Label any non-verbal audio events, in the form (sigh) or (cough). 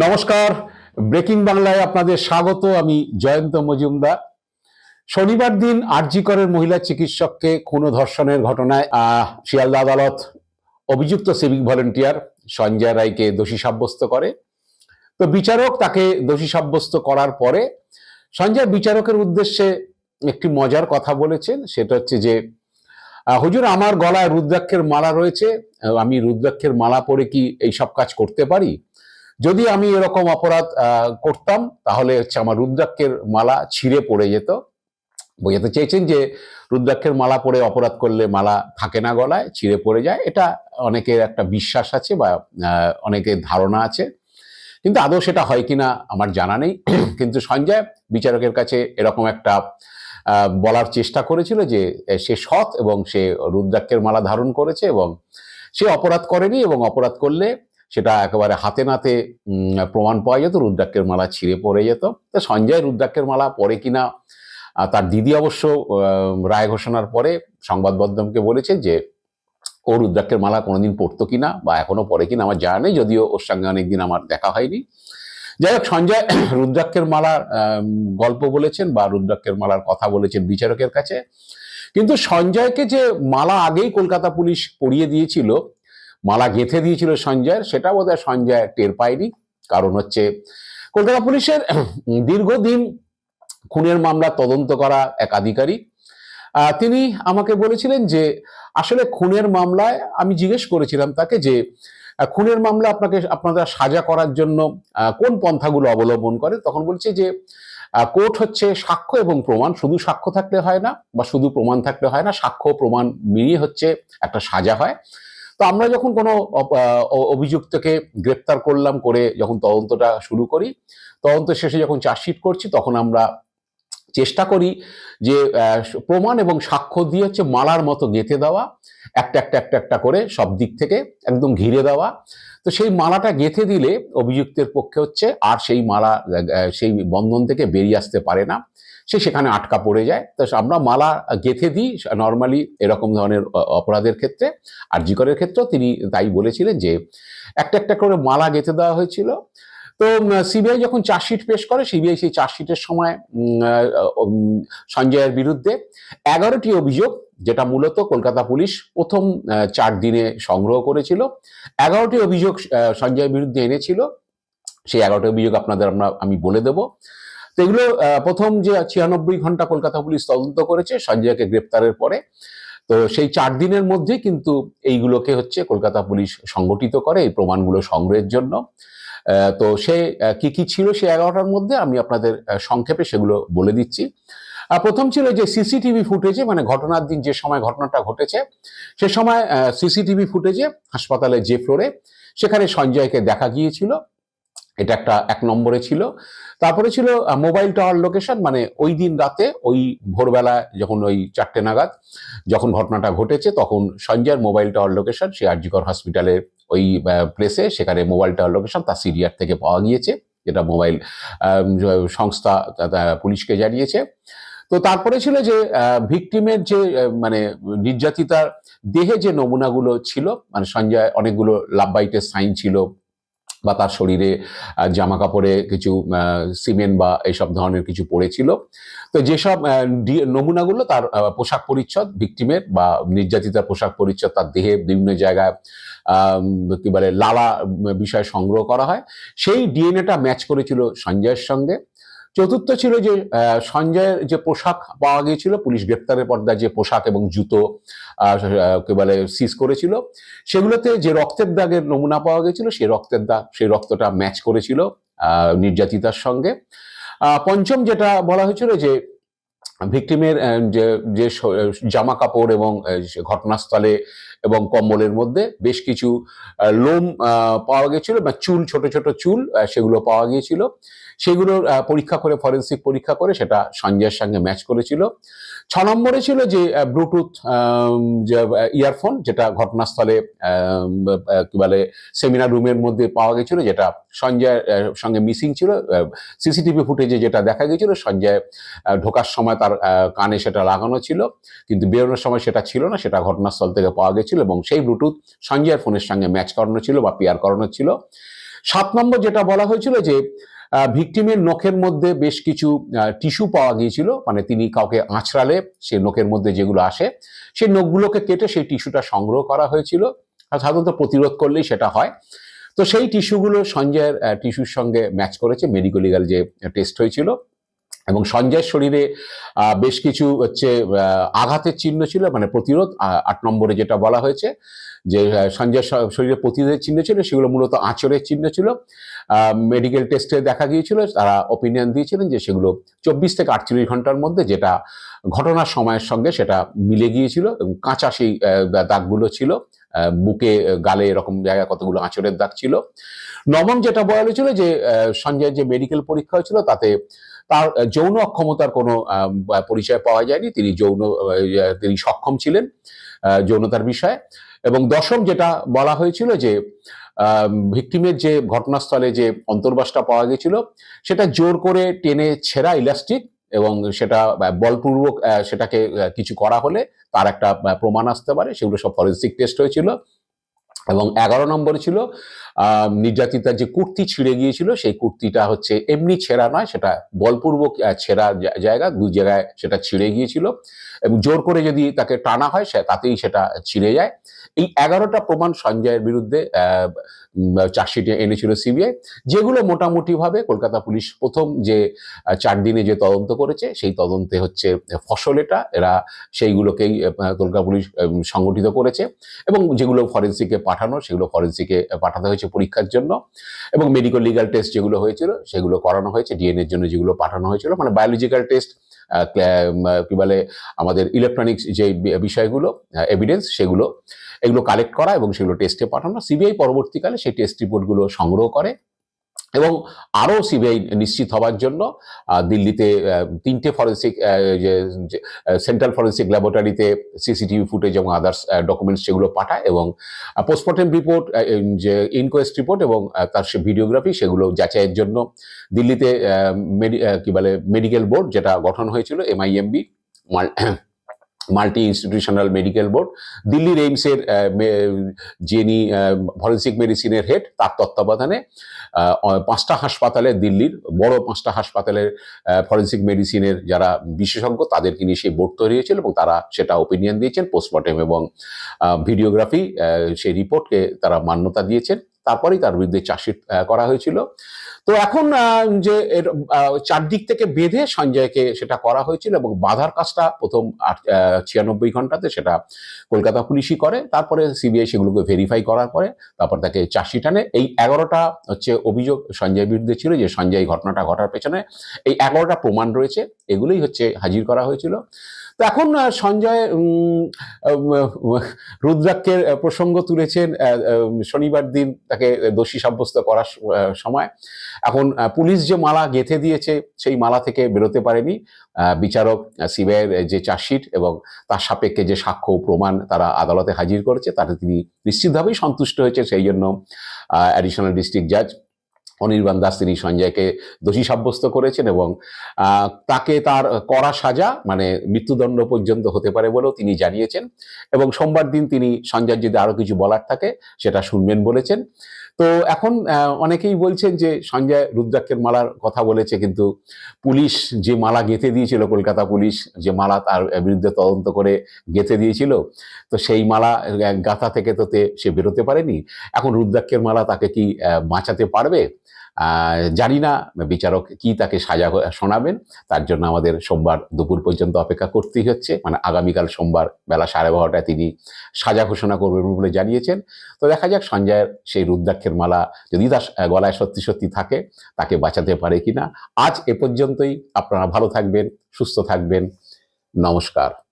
নমস্কার। ব্রেকিং বাংলায় আপনাদের স্বাগত। আমি জয়ন্ত মজুমদার। শনিবার দিন আরজিকরের মহিলা চিকিৎসককে খুন ধর্ষণের ঘটনায় শিয়ালদা আদালত অভিযুক্ত সিভিক ভলেন্টিয়ার সঞ্জয় রায়কে দোষী সাব্যস্ত করে। তো বিচারক তাকে দোষী সাব্যস্ত করার পরে সঞ্জয় বিচারকের উদ্দেশ্যে একটি মজার কথা বলেছেন। সেটা হচ্ছে যে হুজুর আমার গলায় রুদ্রাক্ষের মালা রয়েছে। আমি রুদ্রাক্ষের মালা পরে কি এই সব কাজ করতে পারি? যদি আমি এরকম অপরাধ করতাম, তাহলে হচ্ছে আমার রুদ্রাক্ষের মালা ছিঁড়ে পড়ে যেত। বোঝাতে চেয়েছেন যে, রুদ্রাক্ষের মালা পরে অপরাধ করলে মালা থাকে না গলায়, ছিঁড়ে পড়ে যায়। এটা অনেকের একটা বিশ্বাস আছে বা অনেকের ধারণা আছে। কিন্তু আদৌ সেটা হয় কিনা আমার জানা নেই। (clears throat) কিন্তু সঞ্জয় বিচারকের কাছে এরকম একটা বলার চেষ্টা করেছিল যে সে সৎ এবং সে রুদ্রাক্ষের মালা ধারণ করেছে এবং সে অপরাধ করেনি এবং অপরাধ করলে সেটা একেবারে হাতে নাতে প্রমাণ পাওয়া যেত, রুদ্রাক্ষের মালা ছিঁড়ে পড়ে যেত। তো সঞ্জয় রুদ্রাক্ষের মালা পরে কিনা তার দিদি অবশ্য রায় ঘোষণার পরে সংবাদ মাধ্যমকে বলেছে যে, ও রুদ্রাক্ষের মালা কোনোদিন পড়তো কিনা বা এখনও পরে কিনা আমার জানা নেই, যদিও ওর সঙ্গে অনেকদিন আমার দেখা হয়নি। যাই হোক, সঞ্জয় (clears throat) রুদ্রাক্ষের মালার গল্প বলেছেন বা রুদ্রাক্ষের মালার কথা বলেছেন বিচারকের কাছে। কিন্তু সঞ্জয়কে যে মালা আগেই কলকাতা পুলিশ পড়িয়ে দিয়েছিল মালা গেঁথে দিয়েছিল সঞ্জয়ের, সেটা বোধহয় সঞ্জয় টের পায়নি। কারণ হচ্ছে কলকাতা পুলিশের (clears throat) দীর্ঘদিন খুনের মামলা তদন্ত করা এক আধিকারিক। তিনি আমাকে বলেছিলেন যে, আসলে খুনের মামলায় আমি জিজ্ঞেস করেছিলাম তাকে যে খুনের মামলা আপনাকে আপনারা সাজা করার জন্য কোন পন্থাগুলো অবলম্বন করে? তখন বলছে যে কোর্ট হচ্ছে সাক্ষ্য এবং প্রমাণ, শুধু সাক্ষ্য থাকলে হয় না বা শুধু প্রমাণ থাকলে হয় না, সাক্ষ্য প্রমাণ মিলিয়ে হচ্ছে একটা সাজা হয়। তো আমরা যখন কোনো অভিযুক্তকে গ্রেপ্তার করলাম করে যখন তদন্তটা শুরু করি, তদন্ত শেষে যখন চার্জশিট করছি, তখন আমরা চেষ্টা করি যে প্রমাণ এবং সাক্ষ্য দিয়ে হচ্ছে মালার মতো গেঁথে দেওয়া, একটা একটা একটা একটা করে সব দিক থেকে একদম ঘিরে দেওয়া। তো সেই মালাটা গেঁথে দিলে অভিযুক্তের পক্ষে হচ্ছে আর সেই মালা সেই বন্ধন থেকে বেরিয়ে আসতে পারে না। সে সেখানে আটকা পড়ে যায়। তো আমরা মালা গেঁথে দিই, নর্মালি এরকম ধরনের অপরাধের ক্ষেত্রে আর জিকরের ক্ষেত্রেও তিনি তাই বলেছিলেন যে, একটা একটা করে মালা গেঁথে দেওয়া হয়েছিল। তো সিবিআই যখন চার্জশিট পেশ করে সিবিআই সেই চার্জশিটের সময় সঞ্জয়ের বিরুদ্ধে এগারোটি অভিযোগ, যেটা মূলত কলকাতা পুলিশ প্রথম চার দিনে সংগ্রহ করেছিল। এগারোটি অভিযোগ সঞ্জয়ের বিরুদ্ধে এনেছিল। সেই এগারোটি অভিযোগ আপনাদের আমরা, আমি বলে দেব। তো এগুলো প্রথম যে ছিয়ানব্বই ঘণ্টা কলকাতা পুলিশ তদন্ত করেছে, সঞ্জয়কে গ্রেপ্তারের পরে। তো সেই চার দিনের মধ্যে কিন্তু এইগুলোকে হচ্ছে কলকাতা পুলিশ সংগঠিত করে, এই প্রমাণগুলো সংগ্রহের জন্য। তো সে কি কি ছিল সেই এগারোটার মধ্যে আমি আপনাদের সংক্ষেপে সেগুলো বলে দিচ্ছি। প্রথম ছিল যে সিসিটিভি ফুটেজে মানে ঘটনার দিন, যে সময় ঘটনাটা ঘটেছে, সে সময় সিসিটিভি ফুটেজে হাসপাতালে যে ফ্লোরে, সেখানে সঞ্জয়কে দেখা গিয়েছিল। এটা একটা, এক নম্বরে ছিল। তারপরে ছিল মোবাইল টাওয়ার লোকেশন মানে ওই দিন রাতে, ওই ভোরবেলা যখন ওই চারটে নাগাদ, যখন ঘটনাটা ঘটেছে, তখন সঞ্জয়ের মোবাইল টাওয়ার লোকেশন, সে আরজিকর হসপিটালের ওই প্লেসে সেখানে মোবাইল টাওয়ার লোকেশন তার সিরিয়ার থেকে পাওয়া গিয়েছে, যেটা মোবাইল সংস্থা, তা- তা, পুলিশকে জানিয়েছে। তো তারপরে ছিল যে ভিকটিমের যে মানে নির্যাতিতার দেহে যে নমুনাগুলো ছিল মানে সঞ্জয়, অনেকগুলো লাভবাইটের সাইন ছিল, বা তার শরীরে জামা কাপড়ে কিছু সিমেন্ট বা এইসব ধরনের কিছু পড়েছিল। তো যেসব নমুনাগুলো তার পোশাক পরিচ্ছদ ভিকটিমের বা নির্যাতিতার পোশাক পরিচ্ছদ তার দেহে বিভিন্ন জায়গায় কি বলে, লালা বিষয় সংগ্রহ করা হয়। সেই ডিএনএটা ম্যাচ করেছিল সঞ্জয়ের সঙ্গে। চতুর্থ ছিল যে সঞ্জয়ের যে পোশাক পাওয়া গিয়েছিল, পুলিশ গ্রেপ্তারের পর্দায় যে পোশাক এবং জুতো কি বলে সিজ করেছিল, সেগুলোতে যে রক্তের দাগের নমুনা পাওয়া গেছিল সেই রক্তের দাগ সেই রক্তটা ম্যাচ করেছিল নির্যাতিতার সঙ্গে। পঞ্চম যেটা বলা হয়েছিল যে ভিকটিমের যে যে জামা কাপড় এবং ঘটনাস্থলে এবং কম্বলের মধ্যে বেশ কিছু লোম পাওয়া গেছিল বা চুল, ছোট ছোট চুল সেগুলো পাওয়া গিয়েছিল। সেগুলো পরীক্ষা করে, ফরেন্সিক পরীক্ষা করে সেটা সঞ্জয়ের সঙ্গে ম্যাচ করেছিল। ছ নম্বরে ছিল যে ব্লুটুথ ইয়ারফোন যেটা ঘটনাস্থলে কি বলে সেমিনার রুমের মধ্যে পাওয়া গেছিল, যেটা সঞ্জয় সঙ্গে মিসিং ছিল সিসিটিভি ফুটেজে যেটা দেখা গেছিল, সঞ্জয় ঢোকার সময় তার কানে সেটা লাগানো ছিল, কিন্তু বেরোনোর সময় সেটা ছিল না, সেটা ঘটনাস্থল থেকে পাওয়া গেছিল এবং সেই ব্লুটুথ সঞ্জয়ের ফোনের সঙ্গে ম্যাচ করানো ছিল বা পেয়ার করানো ছিল। সাত নম্বর যেটা বলা হয়েছিল যে ভিকটিমের নখের মধ্যে বেশ কিছু টিস্যু পাওয়া গিয়েছিল। মানে তিনি কাউকে আঁচড়ালে সে নখের মধ্যে যেগুলো আসে, সেই নখগুলোকে কেটে সেই টিস্যুটা সংগ্রহ করা হয়েছিল। সাধারণত প্রতিরোধ করলেই সেটা হয়। তো সেই টিস্যুগুলো সঞ্জয়ের টিস্যুর সঙ্গে ম্যাচ করেছে মেডিকো লিগাল যে টেস্ট হয়েছিল। এবং সঞ্জয়ের শরীরে বেশ কিছু হচ্ছে আঘাতের চিহ্ন ছিল মানে প্রতিরোধ আট নম্বরে যেটা বলা হয়েছে, যে সঞ্জয়ের শরীরে প্রতিরোধের চিহ্ন ছিল, সেগুলো মূলত আঁচড়ের চিহ্ন ছিল। মেডিকেল টেস্টে দেখা গিয়েছিল, তারা অপিনিয়ন দিয়েছিলেন যে সেগুলো চব্বিশ থেকে আটচল্লিশ ঘণ্টার মধ্যে যেটা ঘটনার সময়ের সঙ্গে সেটা মিলে গিয়েছিল এবং কাঁচা সেই দাগগুলো ছিল। বুকে, গালে এরকম জায়গায় কতগুলো আঁচড়ের দাগ ছিল। নবম যেটা বলা হয়েছিল যে সঞ্জয়ের যে মেডিকেল পরীক্ষা হয়েছিল তাতে তার যৌন অক্ষমতার কোনো পরিচয় পাওয়া যায়নি। তিনি যৌন তিনি সক্ষম ছিলেন যৌনতার বিষয়ে। এবং দশম যেটা বলা হয়েছিল যে ভিকটিমের যে ঘটনাস্থলে যে অন্তর্বাসটা পাওয়া গেছিল, সেটা জোর করে টেনে ছেঁড়া ইলাস্টিক এবং সেটা বলপূর্বক সেটাকে কিছু করা হলে তার একটা প্রমাণ আসতে পারে। সেগুলো সব ফরেন্সিক টেস্ট হয়েছিল। এবং এগারো নম্বর ছিল নির্যাতিতার যে কুর্তি ছিঁড়ে গিয়েছিল, সেই কুর্তিটা হচ্ছে এমনি ছেঁড়া নয়, সেটা বলপূর্বক ছেঁড়া জায়গা, দু জায়গায় সেটা ছিঁড়ে গিয়েছিল। এবং জোর করে যদি তাকে টানা হয়, সে, তাতেই সেটা ছিঁড়ে যায়। এই এগারোটা প্রমাণ সঞ্জয়ের বিরুদ্ধে চার্জশিটে এনেছিল সিবিআই, যেগুলো মোটামুটিভাবে কলকাতা পুলিশ প্রথম যে চার দিনে যে তদন্ত করেছে, সেই তদন্তে হচ্ছে ফসল এটা এরা সেইগুলোকেই কলকাতা পুলিশ সংগঠিত করেছে এবং যেগুলো ফরেন্সিকে পাঠানো, সেগুলো ফরেন্সিকে পাঠাতে হয়েছে পরীক্ষার জন্য এবং মেডিকেল লিগাল টেস্ট যেগুলো হয়েছিল, সেগুলো করানো হয়েছে ডিএনএর জন্য যেগুলো পাঠানো হয়েছিল মানে বায়োলজিক্যাল টেস্ট কি বলে, আমাদের ইলেকট্রনিক্স যে বিষয়গুলো এভিডেন্স সেগুলো, এগুলো কালেক্ট করা এবং সেগুলো টেস্টে পাঠানো। সিবিআই পরবর্তীকালে সেই টেস্ট রিপোর্টগুলো সংগ্রহ করে। এবং আরও সিবিআই নিশ্চিত হওয়ার জন্য দিল্লিতে তিনটে ফরেন্সিক সেন্ট্রাল ফরেন্সিক ল্যাবরেটরিতে সিসিটিভি ফুটেজ এবং আদার্স ডকুমেন্টস সেগুলো পাঠায় এবং পোস্টমর্টেম রিপোর্ট যে ইনকোয়েস্ট রিপোর্ট এবং তার সে ভিডিওগ্রাফি সেগুলো যাচাইয়ের জন্য দিল্লিতে মেডি- কি বলে মেডিকেল বোর্ড যেটা গঠন হয়েছিল MIMB multi institutional medical board দিল্লির এইমসের যিনি ফরেন্সিক মেডিসিনের হেড তার তত্ত্বাবধানে পাঁচটা হাসপাতালে দিল্লির বড় পাঁচটা হাসপাতালের ফরেন্সিক মেডিসিনের যারা বিশেষজ্ঞ, তাদেরকে নিয়ে সেই বোর্ড তৈরি হয়েছিল এবং তারা সেটা ওপিনিয়ন দিয়েছেন পোস্টমর্টেম এবং ভিডিওগ্রাফি সেই রিপোর্টকে তারা মান্যতা দিয়েছেন। তারপরেই তার বিরুদ্ধে চার্জশিট করা হয়েছিল। তো এখন যে এর চারদিক থেকে বেঁধে সঞ্জয়কে সেটা করা হয়েছিল এবং বাধার কাজটা প্রথম ছিয়ানব্বই ঘন্টাতে সেটা কলকাতা পুলিশই করে। তারপরে সিবিআই সেগুলোকে ভেরিফাই করার পরে তারপর তাকে চার্জশিট আনে। এই এগারোটা হচ্ছে অভিযোগ সঞ্জয়ের বিরুদ্ধে ছিল যে সঞ্জয় ঘটনাটা ঘটার পেছনে। এই এগারোটা প্রমাণ রয়েছে। এগুলোই হচ্ছে হাজির করা হয়েছিল। এখন সঞ্জয় রুদ্রাক্ষের প্রসঙ্গ তুলেছেন শনিবার দিন তাকে দোষী সাব্যস্ত করার সময়। এখন পুলিশ যে মালা গেঁথে দিয়েছে, সেই মালা থেকে বেরোতে পারেনি। বিচারক সিবিআইয়ের যে চার্জশিট এবং তার সাপেক্ষে যে সাক্ষ্য প্রমাণ তারা আদালতে হাজির করেছে, তাতে তিনি নিশ্চিতভাবেই সন্তুষ্ট হয়েছে সেই জন্য অ্যাডিশনাল ডিস্ট্রিক্ট জাজ অনির্বাণ দাস তিনি সঞ্জয়কে দোষী সাব্যস্ত করেছেন এবং তাকে তার করা সাজা মানে মৃত্যুদণ্ড পর্যন্ত হতে পারে বলেও তিনি জানিয়েছেন। এবং সোমবার দিন তিনি সঞ্জয় যদি আরও কিছু বলার থাকে, সেটা শুনবেন বলেছেন। তো এখন অনেকেই বলছেন যে সঞ্জয় রুদ্রাক্ষের মালার কথা বলেছে, কিন্তু পুলিশ যে মালা গেঁথে দিয়েছিল, কলকাতা পুলিশ যে মালা তার বিরুদ্ধে তদন্ত করে গেঁথে দিয়েছিল, তো সেই মালা গাথা থেকে তো সে বেরোতে পারেনি। এখন রুদ্রাক্ষের মালা তাকে কি বাঁচাতে পারবে? জানি না বিচারক কি তাকে সাজা শোনাবেন। তার জন্য আমাদের সোমবার দুপুর পর্যন্ত অপেক্ষা করতেই হচ্ছে। মানে আগামীকাল সোমবার বেলা সাড়ে বারোটায় তিনি সাজা ঘোষণা করবেন বলে জানিয়েছেন। তো দেখা যাক, সঞ্জয়ের সেই রুদ্রাক্ষের মালা যদি তার গলায় সত্যি সত্যি থাকে, তাকে বাঁচাতে পারে কিনা। আজ এ পর্যন্তই। আপনারা ভালো থাকবেন, সুস্থ থাকবেন। নমস্কার।